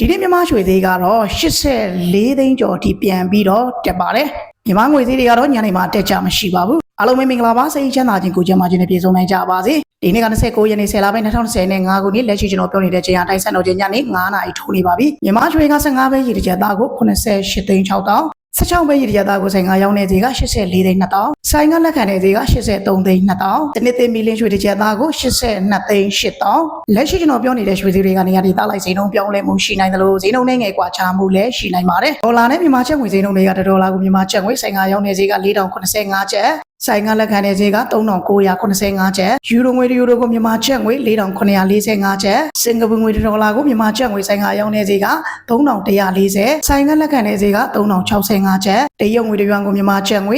ဒီနေ့မြန်မာရွှေသေးကတော့84သိန်းကျော်အထိပြန်ပြီးတော့တက်ပါတယ်မြန်မာငွေသေးတွေကတော့ညနေမှာတက်ကြမရှိပါဘူးအားလုံးပဲမင်္ဂလာပါစိတ်ချမ်းသာခြင်းကိုကြမ်းမာခြင်းနဲ့ပြည့်စုံနိုင်ကြပါစေဒီနေ့က29ရက်နေ့10လပိုင်း2020နဲ့5ခုနှစ်လက်ရှိကျွန်တော်ပြောနေတဲ့ချိန်အတိုင်းဆက်တော့ချိန်ညနေ9နာရီထိုးနေပါပြီမြန်မာရွှေက15ပဲရည်တကြသားကို88သိန်း6တောင်း 16ပဲရည်ရသားကိုဆိုင်9ရောင်းနေသေးက84သိန်း2000ဆိုင်ကလက်ခံနေသေးက83သိန်း2000တနစ်သိန်းမီလင်းရွှေတစ်ကျက်သားကို82သိန်း8000လက်ရှိကျွန်တော်ပြောနေတဲ့ရွှေသေးတွေကနေရာဒေသလိုက်ဈေးနှုန်းပြောင်းလဲမှုရှိနိုင်တယ်လို့ဈေးနှုန်းနဲ့ငယ်ကွာခြားမှုလည်းရှိနိုင်ပါတယ်ဒေါ်လာနဲ့မြန်မာကျပ်ငွေဈေးနှုန်းတွေကတစ်ဒေါ်လာကိုမြန်မာကျပ်ငွေဆိုင်9ရောင်းနေသေးက4085ကျပ်ဆိုင်ကလက်ခံတဲ့ဈေးက3985ကျပ်ယူရိုငွေတစ်ယူရိုကိုမြန်မာကျပ်ငွေ4945ကျပ်စင်ကာပူငွေတစ်ဒေါ်လာကိုမြန်မာကျပ်ငွေဆိုင်ကရောင်းတဲ့ဈေးက3140ဆိုင်ကလက်ခံတဲ့ဈေးက3065ကျပ်တရုတ်ငွေတစ်ယွမ်ကိုမြန်မာကျပ်ငွေ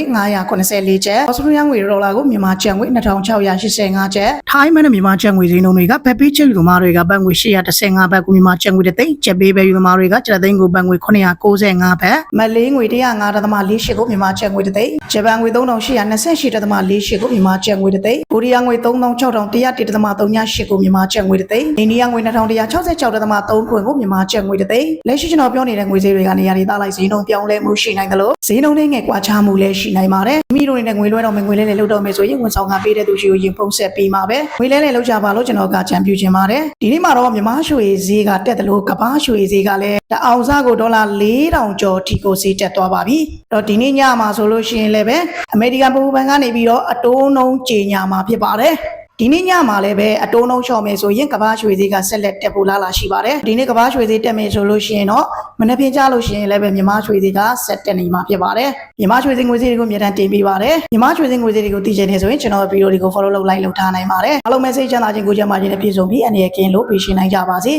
984ကျပ်ဩစတြေးလျငွေတစ်ဒေါ်လာကိုမြန်မာကျပ်ငွေ2685ကျပ်ထိုင်းမနဲ့မြန်မာကျပ်ငွေဈေးနှုန်းတွေကဘက်ပေးချစ်ယူသမားတွေကဘတ်ငွေ815ဘတ်ကိုမြန်မာကျပ်ငွေတစ်သိန်းကျပ်ပေးပဲယူသမားတွေကကျပ်သိန်းကိုဘတ်ငွေ995ဘတ်မလေးငွေ105.48ကိုမြန်မာကျပ်ငွေတစ်သိန်းဂျပန်ငွေ3828.48ကိုမြန်မာကျပ်ငွေတစ်သိန်းကိုရီးယားငွေ3661.38ကိုမြန်မာကျပ်ငွေတစ်သိန်းအိန္ဒိယငွေ2166.3ခွင်ကိုမြန်မာကျပ်ငွေတစ်သိန်းလက်ရှိကျွန်တော်ပြောနေတဲ့ငွေဈေးတွေကနေရာဒေသလိုက်ဈေးနှုန်းပြောင်းလဲမှုရှိနိုင်တယ်လို့ ဈေးနှုန်းတွေငယ်ကွာခြားမှုလည်းရှိနိုင်ပါတယ်မိမိတို့နေတဲ့ငွေလွှဲတော့မယ်ငွေလဲလဲလောက်တော့မယ်ဆိုရင်ဝန်ဆောင်ခပေးတဲ့သူရှိကိုရင်ဖုံးဆက်ပေးမှာပဲငွေလဲလဲလောက်ကြပါလို့ကျွန်တော်ကကြံပြူခြင်းပါတယ်ဒီနေ့မှာတော့မြန်မာရွှေဈေးကတက်တယ်လို့ကမ္ဘာရွှေဈေးကလည်းတအောင်စားကိုဒေါ်လာ4000ကျော်ထိကိုဈေးတက်သွားပါပြီတော့ဒီနေ့ညမှာဆိုလို့ရှိရင်လည်းပဲအမေရိကန်ဗဟိုဘဏ်ကနေပြီးတော့အတိုးနှုန်းကြေညာမှာဖြစ်ပါတယ် ဒီနေ့ညမှာလည်းပဲအတိုးနှုံးလျှော့မယ်ဆိုရင်ကဘာရွှေသေးကဆက်လက်တက်ဖို့လာလာရှိပါတယ်ဒီနေ့ကဘာရွှေသေးတက်မယ်ဆိုလို့ရှိရင်တော့မနေ့ပြင်ကြလို့ရှိရင်လည်းပဲမြန်မာရွှေသေးကဆက်တက်နေမှာဖြစ်ပါတယ်မြန်မာရွှေသေးငွေသေးတွေကိုအမြဲတမ်းတင်ပေးပါတယ်မြန်မာရွှေသေးငွေသေးတွေကိုသိချင်နေဆိုရင်ကျွန်တော်ဗီဒီယိုတွေကို follow လုပ် like လုပ်ထားနိုင်ပါတယ်အားလုံး message ချမ်းသာခြင်းကိုကြမ်းမာခြင်းနဲ့ပြည့်စုံပြီးအနေနဲ့ကင်းလို့ပေးရှင်းနိုင်ကြပါစေ